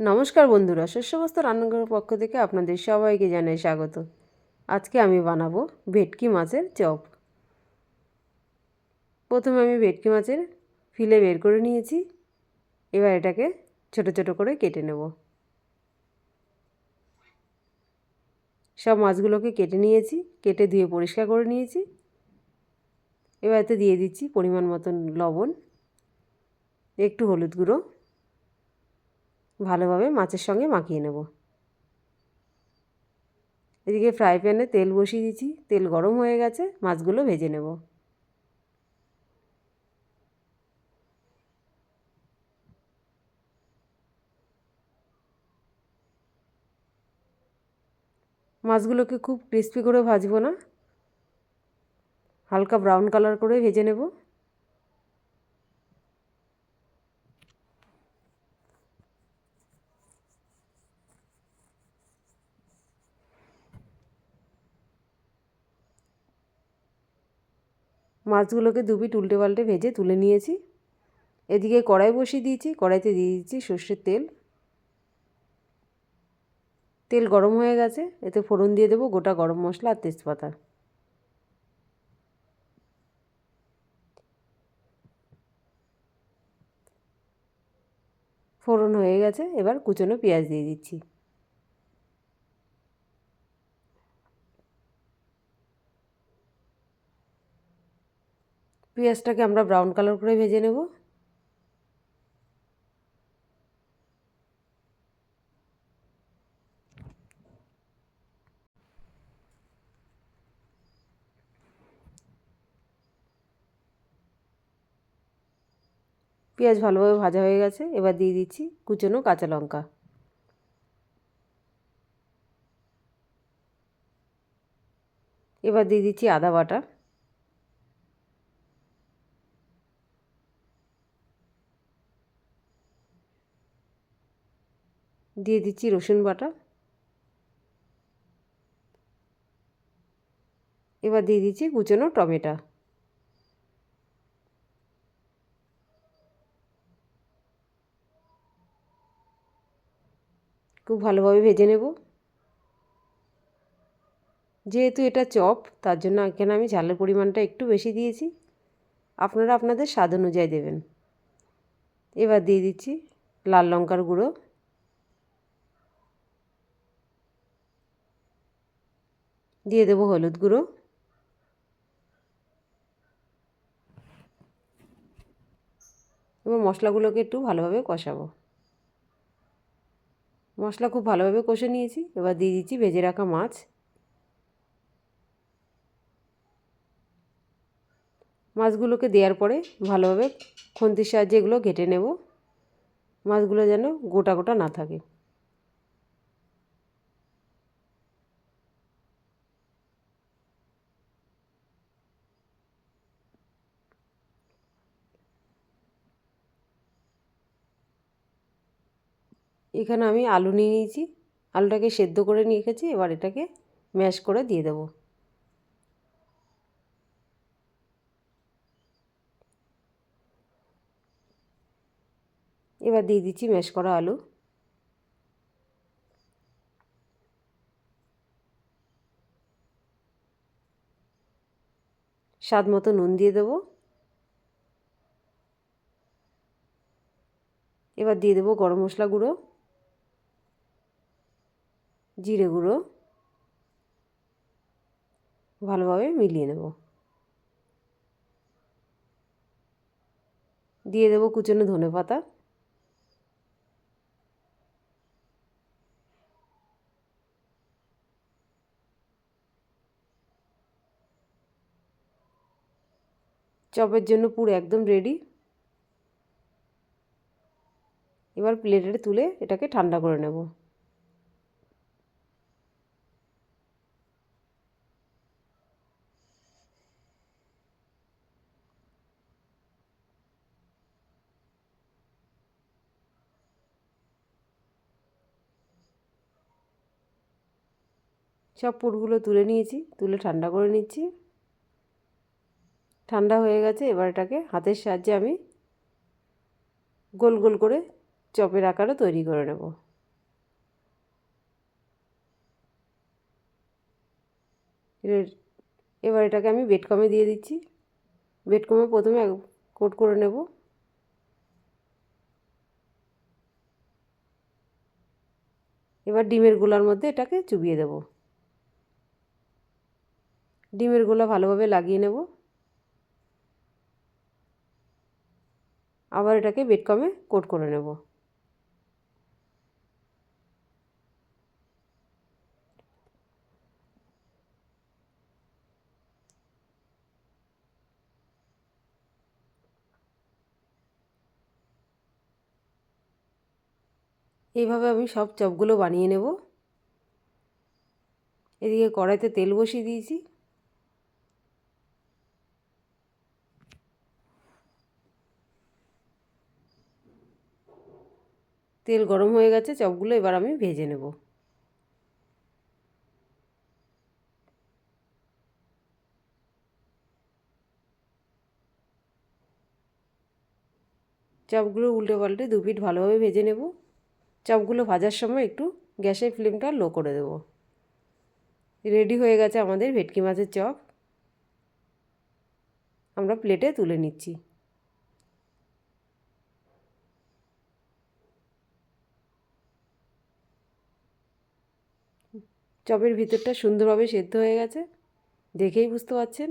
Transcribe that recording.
নমস্কার বন্ধুরা শস্যবস্ত রান্নাঘরের পক্ষ থেকে আপনাদের সবাইকে জানাই স্বাগত। আজকে আমি বানাবো ভেটকি মাছের চপ। প্রথমে আমি ভেটকি মাছের ফিলে বের করে নিয়েছি, এবার এটাকে ছোট ছোট করে কেটে নেব। সব মাছগুলোকে কেটে নিয়েছি, কেটে ধুয়ে পরিষ্কার করে নিয়েছি। এবার এতে দিয়ে দিচ্ছি পরিমাণ মতন লবণ, একটু হলুদ গুঁড়ো ভালোভাবে মাছের সঙ্গে মাখিয়ে নেব। এদিকে ফ্রাই প্যানে তেল বসিয়ে দিচ্ছি তেল গরম হয়ে গেছে, মাছগুলো ভেজে নেব। মাছগুলোকে খুব ক্রিস্পি করে ভাজবো না, হালকা ব্রাউন কালার করে ভেজে নেব। মাছগুলোকে দু পিট উল্টে পাল্টে ভেজে তুলে নিয়েছি। এদিকে কড়াই বসিয়ে দিয়েছি, কড়াইতে দিয়ে দিচ্ছি সর্ষের তেল। তেল গরম হয়ে গেছে, এতে ফোড়ন দিয়ে দেবো গোটা গরম মশলা আর তেজপাতা। ফোড়ন হয়ে গেছে, এবার কুচনো পেঁয়াজ দিয়ে দিচ্ছি। পেঁয়াজটাকে আমরা ব্রাউন কালার করে ভেজে নেব। পেঁয়াজ ভালোভাবে ভাজা হয়ে গেছে, এবার দিয়ে দিচ্ছি কুচনো কাঁচা লঙ্কা। এবার দিয়ে দিচ্ছি আদা বাটা। দিয়ে দিচ্ছি রসুন বাটা। এবার দিয়ে দিচ্ছি কুচনো টমেটো। খুব ভালোভাবে ভেজে নেব। যেহেতু এটা চপ, তার জন্য এখানে আমি ঝালের পরিমাণটা একটু বেশি দিয়েছি। আপনারা আপনাদের স্বাদ অনুযায়ী দেবেন। এবার দিয়ে দিচ্ছি লাল লঙ্কার গুঁড়ো। দিয়ে দেবো হলুদ গুঁড়ো। এবার মশলাগুলোকে একটু ভালোভাবে কষাবো। মশলা খুব ভালোভাবে কষে নিয়েছি, এবার দিয়ে দিচ্ছি ভেজে রাখা মাছ। মাছগুলোকে দেওয়ার পরে ভালোভাবে খুন্তির সাহায্যে এগুলো ঘেটে নেব। মাছগুলো যেন গোটা গোটা না থাকে। এখানে আমি আলু নিয়ে নিয়েছি। আলুটাকে সেদ্ধ করে নিয়ে রেখেছি এবার এটাকে ম্যাশ করে দিয়ে দেবো। এবার দিয়ে দিচ্ছি ম্যাশ করা আলু। স্বাদ মতো নুন দিয়ে দেবো। এবার দিয়ে দেবো গরম মশলা গুঁড়ো। জিরে গুঁড়ো ভালোভাবে মিলিয়ে নেব। দিয়ে দেবো কুচনো ধনে পাতা। চপের জন্য পুরো একদম রেডি এবার প্লেটে তুলে এটাকে ঠান্ডা করে নেব। সব পুরগুলো তুলে নিয়েছি, তুলে ঠান্ডা করে নিচ্ছি। ঠান্ডা হয়ে গেছে, এবার এটাকে হাতের সাহায্যে আমি গোল গোল করে চপের আকারে তৈরি করে নেব। এবার এটাকে আমি বেডকমে দিয়ে দিচ্ছি। বেডকমে প্রথমে কোট করে নেব। এবার ডিমের গোলার মধ্যে এটাকে চুবিয়ে দেবো। ডিমের গোলা ভালোভাবে লাগিয়ে নেব। আবার এটাকে বেড কমে কোট করে নেব। এইভাবে আমি সব চপগুলো বানিয়ে নেব। এদিকে কড়াইতে তেল বসিয়ে দিয়েছি। তেল গরম হয়ে গেছে, চপগুলো এবার আমি ভেজে নেব। চপগুলো উল্টে পাল্টে দু পিঠ ভালোভাবে ভেজে নেব। চপগুলো ভাজার সময় একটু গ্যাসের ফ্লেমটা লো করে দেব। রেডি হয়ে গেছে আমাদের ভেটকি মাছের চপ। আমরা প্লেটে তুলে নিচ্ছি। চপের ভিতরটা সুন্দরভাবে সেদ্ধ হয়ে গেছে দেখেই বুঝতে পারছেন।